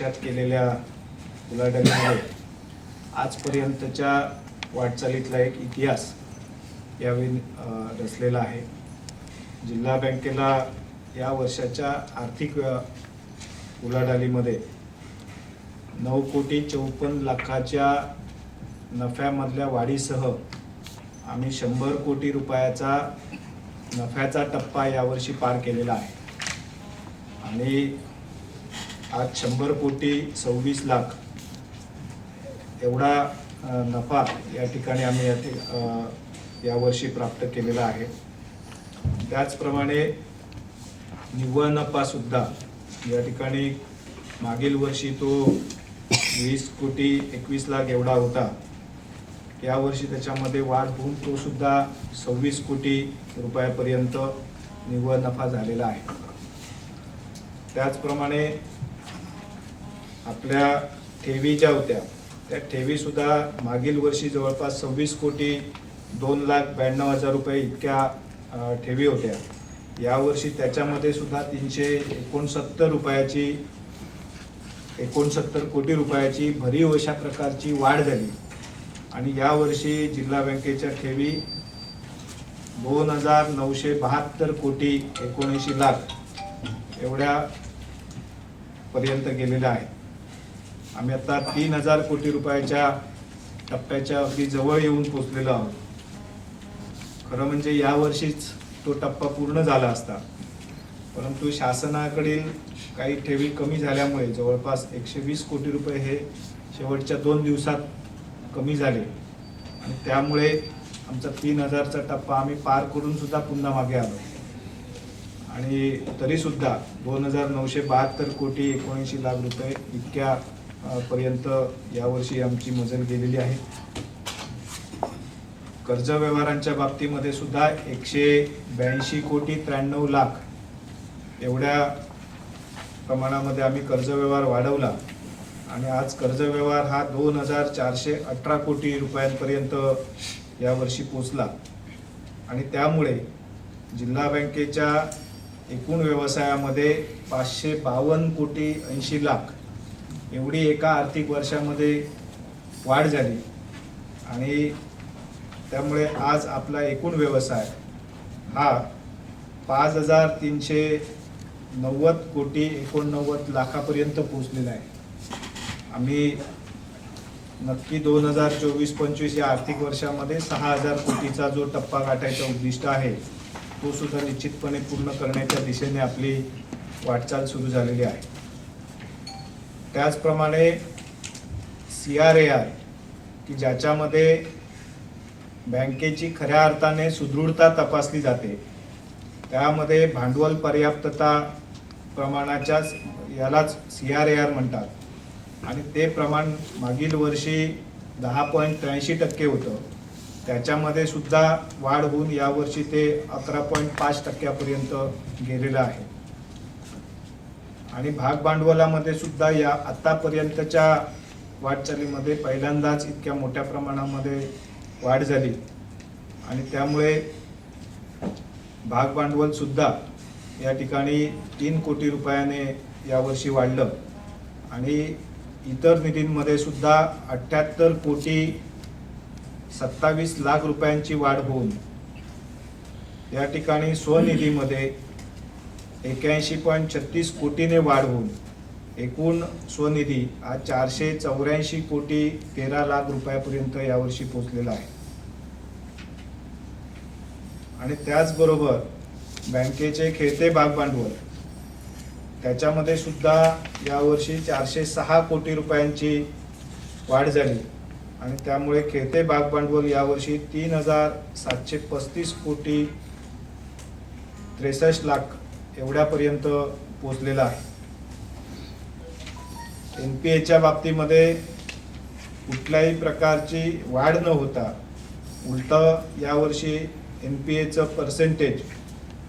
वर्षात केलेल्या उलाढालीमुळे आजपर्यंतच्या वाटचालीतला एक इतिहास यावेळी रचलेला आहे. जिल्हा बँकेला या वर्षाच्या आर्थिक उलाढालीमध्ये नऊ कोटी चौपन्न लाखाच्या नफ्यामधल्या वाढीसह आम्ही शंभर कोटी रुपयाचा नफ्याचा टप्पा यावर्षी पार केलेला आहे. आणि आज शंभर कोटी सव्वीस लाख एवढा नफा या ठिकाणी आम्ही या यावर्षी प्राप्त केलेला आहे. त्याचप्रमाणे निव्वळ नफासुद्धा या ठिकाणी मागील वर्षी तो वीस कोटी एकवीस लाख एवढा होता. यावर्षी त्याच्यामध्ये वाढ होऊन तो सुद्धा सव्वीस कोटी रुपयापर्यंत निव्वळ नफा झालेला आहे. त्याचप्रमाणे आपल्या ठेवी ज्या होत्या त्या ठेवीसुद्धा मागील वर्षी जवळपास सव्वीस कोटी दोन लाख ब्याण्णव हजार रुपये इतक्या ठेवी होत्या. यावर्षी त्याच्यामध्ये सुद्धा तीनशे एकोणसत्तर रुपयाची एकोणसत्तर कोटी रुपयाची भरीव अशा प्रकारची वाढ झाली. आणि यावर्षी जिल्हा बँकेच्या ठेवी दोन हजार नऊशे बहात्तर कोटी एकोणऐंशी लाख एवढ्या पर्यंत गेलेल्या आहेत. आम्ही आता तीन हजार कोटी रुपयाच्या टप्प्याच्या अगदी जवळ येऊन पोचलेलो आहोत. खरं म्हणजे यावर्षीच तो टप्पा पूर्ण झाला असता. परंतु शासनाकडील काही ठेवी कमी झाल्यामुळे जवळपास एकशे वीस कोटी रुपये हे शेवटच्या दोन दिवसात कमी झाले. आणि त्यामुळे आमचा तीन हजारचा टप्पा आम्ही पार करून सुद्धा पुन्हा मागे आलो. आणि तरीसुद्धा दोन हजार नऊशे बहात्तर कोटी एकोणऐंशी लाख रुपये इतक्या पर्यंत यावर्षी आमची मजल गेलेली आहे. कर्ज व्यवहारांच्या बाबतीमध्ये सुद्धा एकशे ब्याऐंशी कोटी त्र्याण्णव लाख एवढ्या प्रमाणामध्ये आम्ही कर्ज व्यवहार वाढवला. आणि आज कर्ज व्यवहार हा दोन हजार चारशे अठरा कोटी रुपयांपर्यंत यावर्षी पोचला. आणि त्यामुळे जिल्हा बँकेच्या एकूण व्यवसायामध्ये पाचशे बावन्न कोटी ऐंशी लाख एवढी एका आर्थिक वर्षामध्ये वाढ झाली. आणि त्यामुळे आज आपला एकूण व्यवसाय हा पाच हजार तीनशे नव्वद कोटी एकोणनव्वद लाखापर्यंत पोहोचलेला आहे. आम्ही नक्की दोन हजार चोवीस पंचवीस या आर्थिक वर्षामध्ये सहा हजार कोटीचा जो टप्पा गाठायचा उद्दिष्ट आहे तो सुद्धा निश्चितपणे पूर्ण करण्याच्या दिशेने आपली वाटचाल सुरू झालेली आहे. त्याचप्रमाणे सी आर ए आर की ज्याच्यामध्ये बँकेची खऱ्या अर्थाने सुदृढता तपासली जाते. त्यामध्ये भांडवल पर्याप्तता प्रमाणाच्या यालाच सी आर ए आर म्हणतात. आणि ते प्रमाण मागील वर्षी दहा पॉईंट त्र्याऐंशी टक्के होतं. त्याच्यामध्ये सुद्धा वाढ होऊन यावर्षी ते अकरा पॉईंट पाच टक्क्यापर्यंत गेलेलं आहे. आणि भाग भांडवलामध्ये सुद्धा या आत्तापर्यंतच्या वाटचालीमध्ये पहिल्यांदाच इतक्या मोठ्या प्रमाणामध्ये वाढ झाली. आणि त्यामुळे भाग या ठिकाणी तीन कोटी रुपयाने यावर्षी वाढलं. आणि इतर निधींमध्ये सुद्धा अठ्ठ्याहत्तर कोटी सत्तावीस लाख रुपयांची वाढ होऊन या ठिकाणी स्वनिधीमध्ये एक्याऐंशी पॉईंट छत्तीस कोटीने वाढ होऊन एकूण स्वनिधी हा चारशे चौऱ्याऐंशी कोटी तेरा लाख रुपयापर्यंत यावर्षी पोचलेला आहे. आणि त्याचबरोबर बँकेचे खेळते भाग भांडवल त्याच्यामध्ये सुद्धा यावर्षी चारशे सहा कोटी रुपयांची वाढ झाली. आणि त्यामुळे खेळते भाग भांडवल यावर्षी तीन हजार सातशे पस्तीस कोटी त्रेसष्ट लाख एवढ्यापर्यंत पोचलेला आहे. एन पी एच्या बाबतीमध्ये कुठल्याही प्रकारची वाढ न होता उलट यावर्षी एन पी एचं पर्सेंटेज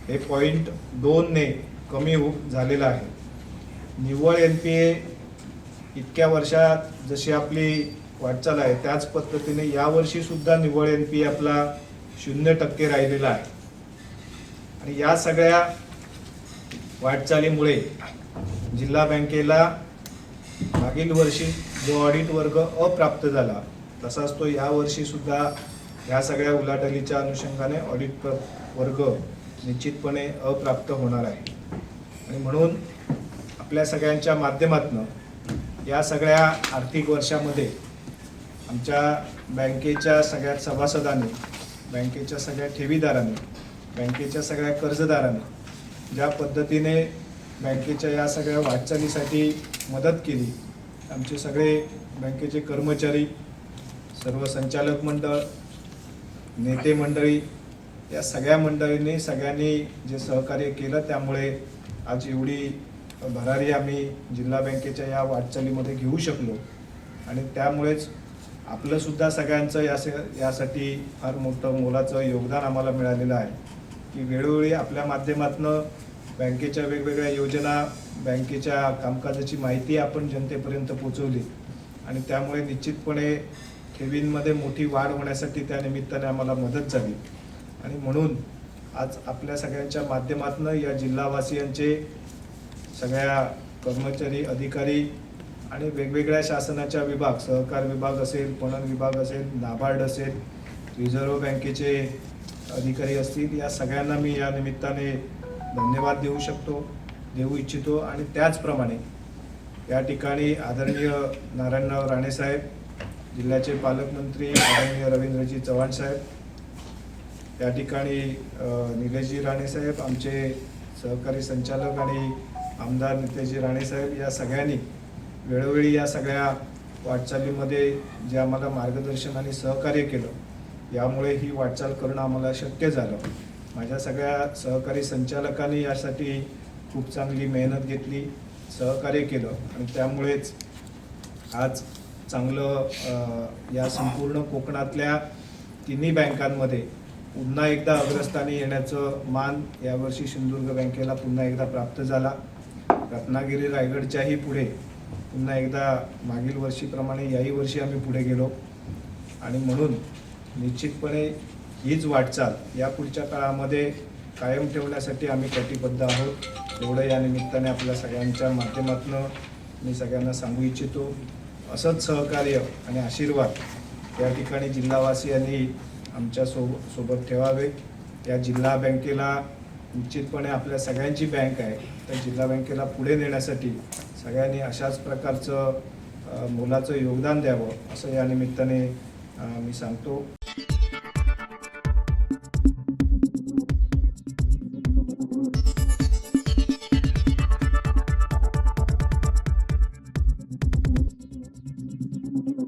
हे पॉईंट दोनने कमी हो झालेलं आहे. निव्वळ एन पी ए इतक्या वर्षात जशी आपली वाटचाल आहे त्याच पद्धतीने यावर्षीसुद्धा निव्वळ एन पी ए आपला शून्य टक्के राहिलेला आहे. आणि या सगळ्या वाटचालीमुळे जिल्हा बँकेला मागील वर्षी जो ऑडिट वर्ग अप्राप्त झाला तसाच तो या सुद्धा ह्या सगळ्या उलाटलीच्या अनुषंगाने ऑडिट वर्ग निश्चितपणे अप्राप्त होणार आहे. आणि म्हणून आपल्या सगळ्यांच्या माध्यमातनं या सगळ्या आर्थिक वर्षामध्ये आमच्या बँकेच्या सगळ्या सभासदांनी बँकेच्या सगळ्या ठेवीदारांनी बँकेच्या सगळ्या कर्जदारांनी ज्या पद्धतीने बँकेच्या या सगळ्या वाटचालीसाठी मदत केली आमचे सगळे बँकेचे कर्मचारी सर्व संचालक मंडळ नेते मंडळी या सगळ्या मंडळींनी सगळ्यांनी जे सहकार्य केलं त्यामुळे आज एवढी भरारी आम्ही जिल्हा बँकेच्या या वाटचालीमध्ये घेऊ शकलो. आणि त्यामुळेच आपलंसुद्धा सगळ्यांचं या यासाठी फार मोठं मोलाचं योगदान आम्हाला मिळालेलं आहे. की वेळोवेळी आपल्या माध्यमातनं बँकेच्या वेगवेगळ्या योजना बँकेच्या कामकाजाची माहिती आपण जनतेपर्यंत पोचवली आणि त्यामुळे निश्चितपणे ठेवींमध्ये मोठी वाढ होण्यासाठी त्या निमित्ताने आम्हाला मदत झाली. आणि म्हणून आज आपल्या सगळ्यांच्या माध्यमातनं या जिल्हावासियांचे सगळ्या कर्मचारी अधिकारी आणि वेगवेगळ्या शासनाच्या विभाग सहकार विभाग असेल पणन विभाग असेल नाबार्ड असेल रिझर्व्ह बँकेचे अधिकारी असतील या सगळ्यांना मी या निमित्ताने धन्यवाद देऊ शकतो देऊ इच्छितो आणि त्याचप्रमाणे या ठिकाणी आदरणीय नारायणराव राणेसाहेब जिल्ह्याचे पालकमंत्री आदरणीय रवींद्रजी चव्हाण साहेब या ठिकाणी निलेशजी राणेसाहेब आमचे सहकारी संचालक आणि आमदार नितेशजी राणेसाहेब या सगळ्यांनी वेळोवेळी या सगळ्या वाटचालीमध्ये जे आम्हाला मार्गदर्शन आणि सहकार्य केलं यामुळे ही वाटचाल करणं आम्हाला शक्य झालं. माझ्या सगळ्या सहकारी संचालकांनी यासाठी खूप चांगली मेहनत घेतली सहकार्य केलं आणि त्यामुळेच आज चांगलं या संपूर्ण कोकणातल्या तिन्ही बँकांमध्ये पुन्हा एकदा अग्रस्थानी येण्याचं मान यावर्षी सिंधुदुर्ग बँकेला पुन्हा एकदा प्राप्त झाला. रत्नागिरी रायगडच्याही पुढे पुन्हा एकदा मागील वर्षीप्रमाणे याही वर्षी आम्ही पुढे गेलो. आणि म्हणून निश्चितपणे हीच वाटचाल या पुढच्या काळामध्ये कायम ठेवण्यासाठी आम्ही कटिबद्ध आहोत. एवढं या निमित्ताने आपल्या सगळ्यांच्या माध्यमातून मी सगळ्यांना सांगू इच्छितो. असंच सहकार्य आणि आशीर्वाद या ठिकाणी जिल्हावासियांनी आमच्या सो सोबत ठेवावे. या जिल्हा बँकेला निश्चितपणे आपल्या सगळ्यांची बँक आहे. तर जिल्हा बँकेला पुढे नेण्यासाठी सगळ्यांनी अशाच प्रकारचं मोलाचं योगदान द्यावं असं या निमित्ताने मी सांगतो.